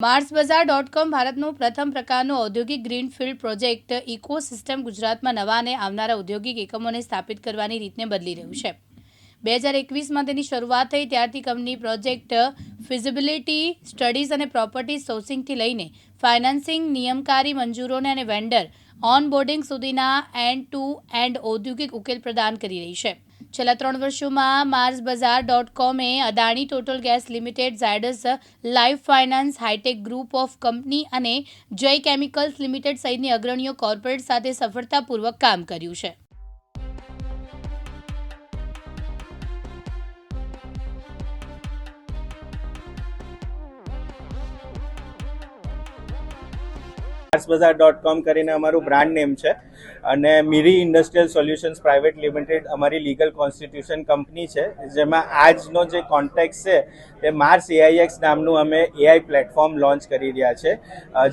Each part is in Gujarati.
માર્સ બજાર ડોટ કોમ ભારતનું પ્રથમ પ્રકારનું ઔદ્યોગિક ગ્રીનફિલ્ડ પ્રોજેક્ટ ઇકોસિસ્ટમ ગુજરાતમાં નવા અને આવનારા ઔદ્યોગિક એકમોને સ્થાપિત કરવાની રીતને બદલી રહ્યું છે. બે હજાર એકવીસમાં તેની શરૂઆત થઈ ત્યારથી કંપની પ્રોજેક્ટ ફિઝિબિલિટી, સ્ટડીઝ અને પ્રોપર્ટી સોર્સિંગથી લઈને ફાઇનાન્સિંગ, નિયમકારી, મંજૂરોને અને વેન્ડર ઓનબોર્ડિંગ સુધીના એન્ડ ટુ એન્ડ ઔદ્યોગિક ઉકેલ પ્રદાન કરી રહી છે. છેલ્લા ત્રણ વર્ષોમાં Mars Bazaar dot કોમે Adani total gas limited, Zydus life finance, hitech group of company અને જય કેમિકલ્સ લિમિટેડ સહિતની અગ્રણીઓ કોર્પોરેટ સાથે સફળતાપૂર્વક કામ કર્યું છે. બજાર ડોટ કોમ કરીને અમારું બ્રાન્ડ નેમ છે. અને Miri industrial solutions private limited અમારી લીગલ કોન્સ્ટિટ્યુશન કંપની છે જેમાં આજનો જે કોન્ટેક્ટ છે તે માર્સ એઆઈએક્સ નામનું અમે એઆઈ પ્લેટફોર્મ લોન્ચ કરી રહ્યા છે.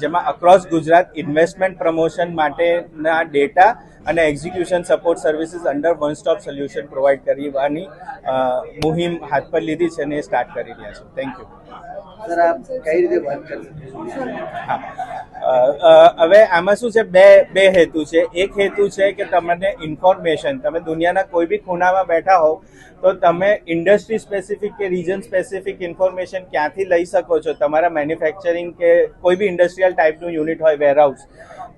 જેમાં અક્રોસ ગુજરાત ઇન્વેસ્ટમેન્ટ પ્રમોશન માટેના ડેટા અને execution support services under one stop solution provide કરવાની મુહિમ હાથ પર લીધી છે અને એ સ્ટાર્ટ કરી રહ્યા છે. થેન્ક યુ સર આપ કઈ રીતે વાત કરશો હા. હવે આમાં શું છે? બે બે હેતુ છે. એક હેતુ છે કે તમને ઇન્ફોર્મેશન, તમે દુનિયાના કોઈ બી ખૂણામાં બેઠા હોવ, તો તમે ઇન્ડસ્ટ્રી સ્પેસિફિક કે રીજન સ્પેસિફિક ઇન્ફોર્મેશન ક્યાંથી લઈ શકો છો? તમારા મેન્યુફેક્ચરિંગ કે કોઈ બી ઇન્ડસ્ટ્રીયલ ટાઈપનું યુનિટ હોય, વેરહાઉસ.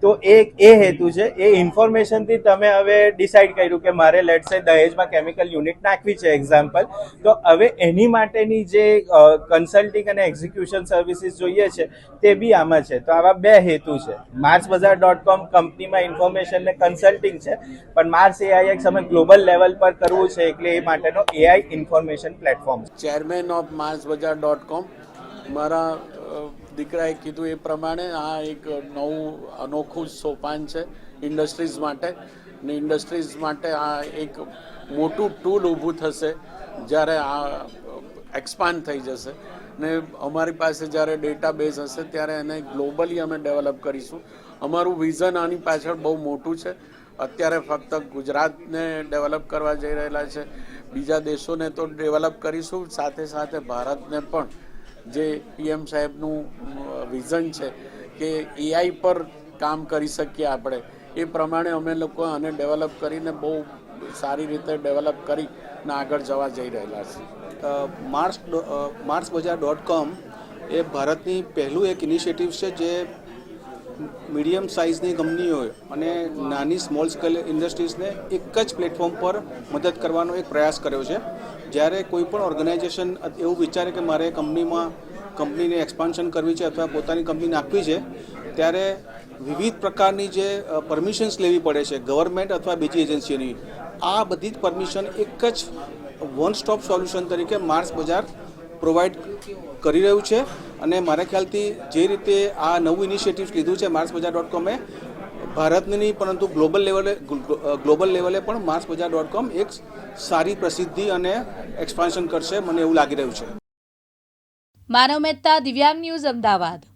તો એ એ હેતુ છે. એ ઇન્ફોર્મેશનથી તમે હવે ડિસાઈડ કર્યું કે મારે લેટ સે દહેજમાં કેમિકલ યુનિટ નાખવી છે એક્ઝામ્પલ તો હવે એની માટેની જે કન્સલ્ટિંગ અને એક્ઝિક્યુશન સર્વિસીસ જોઈએ છે, તે બી આમાં છે. તો આવા બે હેતુ છે. માર્સ બજાર ડોટ કોમ કંપનીમાં ઇન્ફોર્મેશન ને કન્સલ્ટિંગ છે, પણ માર્સ એઆઈ એક અમે ગ્લોબલ લેવલ પર કરવું છે એટલે એ માટેનો AI information platform chairman of Mars Bazaar dot com મારા દીકરાએ કીધું એ પ્રમાણે આ એક નવું અનોખું સોપાન છે ઇન્ડસ્ટ્રીઝ માટે. ને ઇન્ડસ્ટ્રીઝ માટે આ એક મોટું ટૂલ ઊભું થશે જ્યારે આ એક્સપાન્ડ થઈ જશે. ને અમારી પાસે જ્યારે ડેટાબેઝ હશે ત્યારે એને ગ્લોબલી અમે ડેવલપ કરીશું. અમારું વિઝન આની પાછળ બહુ મોટું છે. અત્યારે ફક્ત ગુજરાતને ડેવલપ કરવા જઈ રહેલા છે. બીજા દેશોને તો ડેવલપ કરીશું. સાથે સાથે ભારતને પણ જે પીએમ સાહેબનું વિઝન છે કે એઆઈ પર કામ કરી શકીએ આપણે. એ પ્રમાણે અમે લોકો આને ડેવલપ કરીને બહુ સારી રીતે ડેવલપ કરી ને આગળ જવા જઈ રહેલા છે. માર્સ માર્સ બજાર ડોટ કોમ એ ભારતની પહેલું એક ઇનિશિયેટિવ છે જે મીડિયમ સાઇઝની કંપનીઓ અને નાની સ્મોલ સ્કેલ ઇન્ડસ્ટ્રીઝને એક જ પ્લેટફોર્મ પર મદદ કરવાનો એક પ્રયાસ કર્યો છે. જ્યારે કોઈ પણ ઓર્ગેનાઇઝેશન એવું વિચારે કે મારે કંપનીમાં, કંપનીને એક્સપાન્શન કરવી છે અથવા પોતાની કંપની નાખવી છે, ત્યારે વિવિધ પ્રકારની જે પરમિશન્સ લેવી પડે છે ગવર્મેન્ટ અથવા બીજી એજન્સીઓની આ બધી જ પરમિશન એક જ વન સ્ટોપ સોલ્યુશન તરીકે માર્સ બજાર પ્રોવાઈડ કરી રહ્યું છે. અને મારા ખ્યાલથી જે રીતે આ નવું ઇનિશિયેટિવ લીધું છે માર્સ બજાર ડોટ કોમે ભારતની નહીં પરંતુ ગ્લોબલ લેવલે ગ્લોબલ લેવલે પણ માર્સ બજાર ડોટ કોમ એક સારી પ્રસિદ્ધિ અને એક્સપાન્શન કરશે, મને એવું લાગી રહ્યું છે. માનવ મહેતા, દિવ્યાંગ ન્યૂઝ, અમદાવાદ.